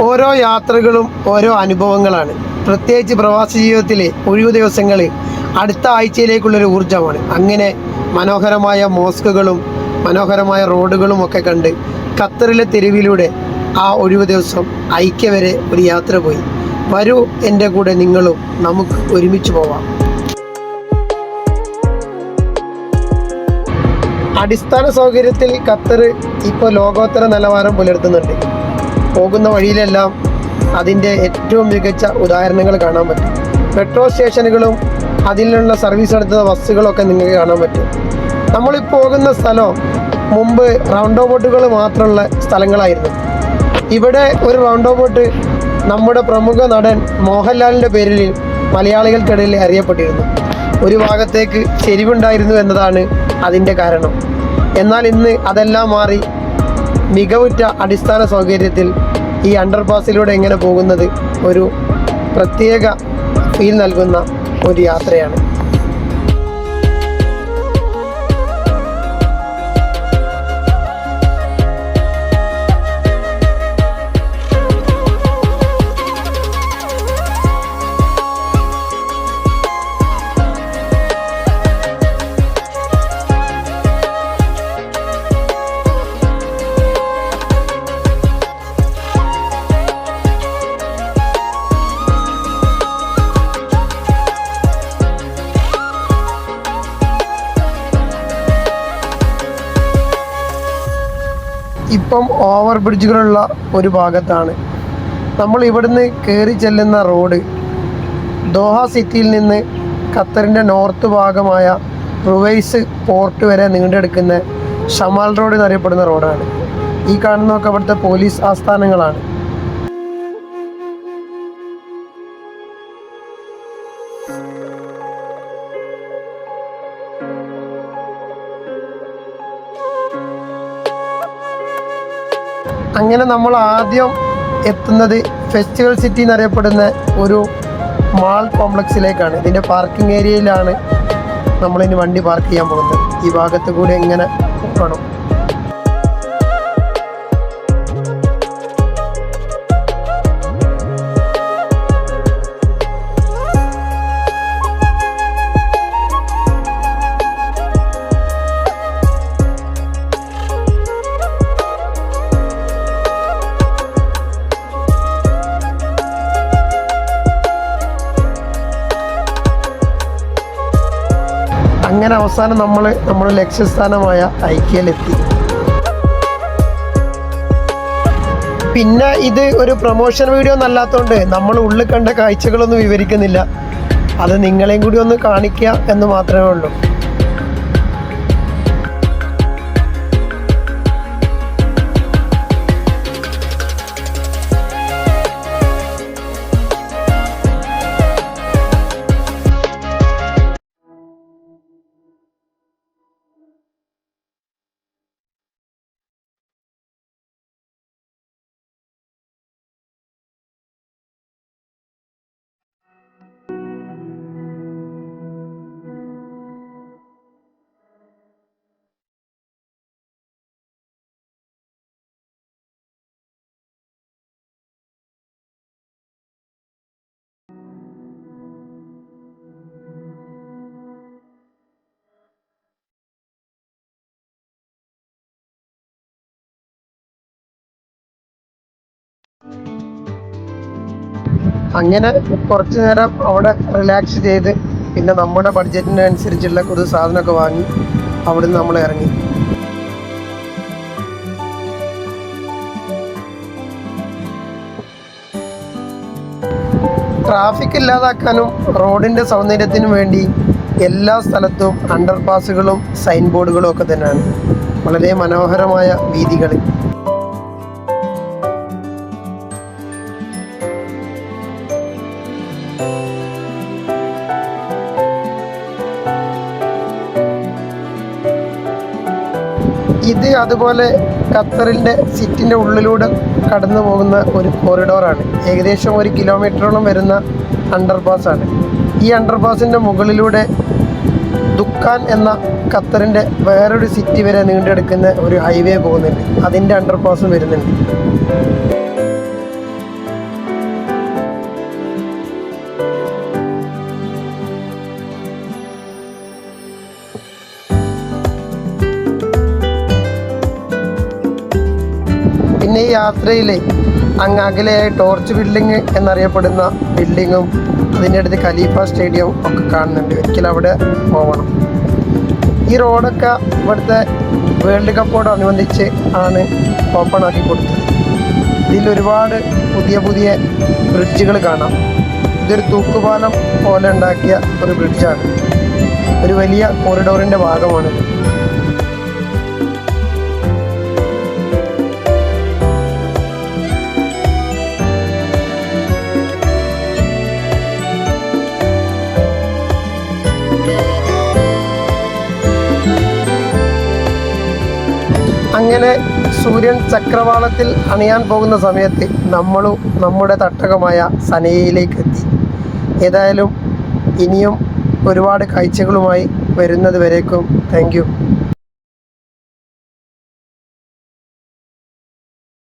ഓരോ യാത്രകളും ഓരോ അനുഭവങ്ങളാണ്. പ്രത്യേകിച്ച് പ്രവാസി ജീവിതത്തിലെ ഒഴിവു ദിവസങ്ങളിൽ അടുത്ത ആഴ്ചയിലേക്കുള്ളൊരു ഊർജമാണ്. അങ്ങനെ മനോഹരമായ മോസ്കുകളും മനോഹരമായ റോഡുകളും ഒക്കെ കണ്ട് ഖത്തറിലെ തെരുവിലൂടെ ആ ഒഴിവു ദിവസം ഐക്യ വരെ ഒരു യാത്ര പോയി. വരൂ എന്റെ കൂടെ നിങ്ങളും നമുക്ക് ഒരുമിച്ച് പോവാം. അടിസ്ഥാന സൗകര്യത്തിൽ ഖത്തർ ഇപ്പോൾ ലോകോത്തര നിലവാരം പുലർത്തുന്നുണ്ട്. പോകുന്ന വഴിയിലെല്ലാം അതിന്റെ ഏറ്റവും മികച്ച ഉദാഹരണങ്ങൾ കാണാൻ പറ്റും. മെട്രോ സ്റ്റേഷനുകളും അതിലുള്ള സർവീസ് നടത്തുന്ന ബസ്സുകളൊക്കെ നിങ്ങൾക്ക് കാണാൻ പറ്റും. നമ്മളീ പോകുന്ന സ്ഥലം മുമ്പ് റൗണ്ട് ബോട്ടുകൾ മാത്രമുള്ള സ്ഥലങ്ങളായിരുന്നു. ഇവിടെ ഒരു റൗണ്ട് ബോട്ട് നമ്മുടെ പ്രമുഖ നടൻ മോഹൻലാലിന്റെ പേരിൽ മലയാളികൾക്കിടയിൽ അറിയപ്പെട്ടിരുന്നു. ഒരു ഭാഗത്തേക്ക് ചെരിവുണ്ടായിരുന്നു എന്നതാണ് അതിന്റെ കാരണം. എന്നാൽ ഇന്ന് അതെല്ലാം മാറി മികവുറ്റ അടിസ്ഥാന സൗകര്യത്തിൽ ഈ അണ്ടർപാസിലൂടെ എങ്ങനെ പോകുന്നത് ഒരു പ്രത്യേക ഫീൽ നൽകുന്ന ഒരു യാത്രയാണ്. ഇപ്പം ഓവർ ബ്രിഡ്ജുകളുള്ള ഒരു ഭാഗത്താണ്. നമ്മൾ ഇവിടുന്ന് കയറി ചെല്ലുന്ന റോഡ് ദോഹ സിറ്റിയിൽ നിന്ന് ഖത്തറിന്റെ നോർത്ത് ഭാഗമായ റുവൈസ് പോർട്ട് വരെ നീണ്ടെടുക്കുന്ന ഷമാൽ റോഡ് എന്നറിയപ്പെടുന്ന റോഡാണ് ഈ കാണുന്നതൊക്കെ അവിടുത്തെ പോലീസ് ആസ്ഥാനങ്ങളാണ്. അങ്ങനെ നമ്മൾ ആദ്യം എത്തുന്നത് ഫെസ്റ്റിവൽ സിറ്റി എന്നറിയപ്പെടുന്ന ഒരു മാൾ കോംപ്ലക്സിലേക്കാണ്. ഇതിന്റെ പാർക്കിംഗ് ഏരിയയിലാണ് നമ്മളിനി വണ്ടി പാർക്ക് ചെയ്യാൻ പോകുന്നത്. ഈ ഭാഗത്ത് കൂടി എങ്ങനെ പോകണം അങ്ങനെ അവസാനം നമ്മൾ നമ്മുടെ ലക്ഷ്യസ്ഥാനമായ ഐക്യയിലെത്തി. പിന്നെ ഇത് ഒരു പ്രൊമോഷൻ വീഡിയോ എന്നല്ലാത്തതുകൊണ്ട് നമ്മൾ ഉള്ളിൽ കണ്ട കാഴ്ചകളൊന്നും വിവരിക്കുന്നില്ല. അത് നിങ്ങളെയും കൂടി ഒന്ന് കാണിക്കുക എന്ന് മാത്രമേ ഉള്ളൂ. അങ്ങനെ കുറച്ച് നേരം അവിടെ റിലാക്സ് ചെയ്ത് പിന്നെ നമ്മുടെ ബഡ്ജറ്റിനനുസരിച്ചുള്ള ഒരു സാധനമൊക്കെ വാങ്ങി അവിടുന്ന് നമ്മൾ ഇറങ്ങി. ട്രാഫിക് ഇല്ലാതാക്കാനും റോഡിന്റെ സൗന്ദര്യത്തിനും വേണ്ടി എല്ലാ സ്ഥലത്തും അണ്ടർ പാസുകളും സൈൻ ബോർഡുകളും ഒക്കെ തന്നെയാണ്. വളരെ മനോഹരമായ വീതികൾ. ഇത് അതുപോലെ ഖത്തറിന്റെ സിറ്റിന്റെ ഉള്ളിലൂടെ കടന്നു പോകുന്ന ഒരു കോറിഡോറാണ് ഏകദേശം ഒരു കിലോമീറ്ററോളം വരുന്ന അണ്ടർപാസാണ് ഈ അണ്ടർപാസിന്റെ മുകളിലൂടെ ദുഖാൻ എന്ന ഖത്തറിന്റെ വേറൊരു സിറ്റി വരെ നീണ്ടെടുക്കുന്ന ഒരു ഹൈവേ പോകുന്നുണ്ട്. അതിന്റെ അണ്ടർപാസും വരുന്നുണ്ട്. ഈ യാത്രയിൽ അങ്ങ് അകലെയായി ടോർച്ച് ബിൽഡിംഗ് എന്നറിയപ്പെടുന്ന ബിൽഡിങ്ങും അതിന്റെ അടുത്ത് ഖലീഫ സ്റ്റേഡിയം ഒക്കെ കാണുന്നുണ്ട്. ഒരിക്കലും അവിടെ പോകണം ഈ റോഡൊക്കെ ഇവിടുത്തെ വേൾഡ് കപ്പോടനുബന്ധിച്ച് ആണ് ഓപ്പൺ ആക്കി കൊടുത്തത്. ഇതിൽ ഒരുപാട് പുതിയ പുതിയ ബ്രിഡ്ജുകൾ കാണാം. ഇതൊരു തൂക്കുപാലം പോലെ ഉണ്ടാക്കിയ ഒരു ബ്രിഡ്ജാണ്. ഒരു വലിയ കോറിഡോറിന്റെ ഭാഗമാണ് അങ്ങനെ സൂര്യൻ ചക്രവാളത്തിൽ അണിയാൻ പോകുന്ന സമയത്ത് നമ്മളും നമ്മുടെ തട്ടകമായ സനയിലേക്ക് എത്തി. ഏതായാലും ഇനിയും ഒരുപാട് കാഴ്ചകളുമായി വരുന്നത് വരേക്കും. താങ്ക്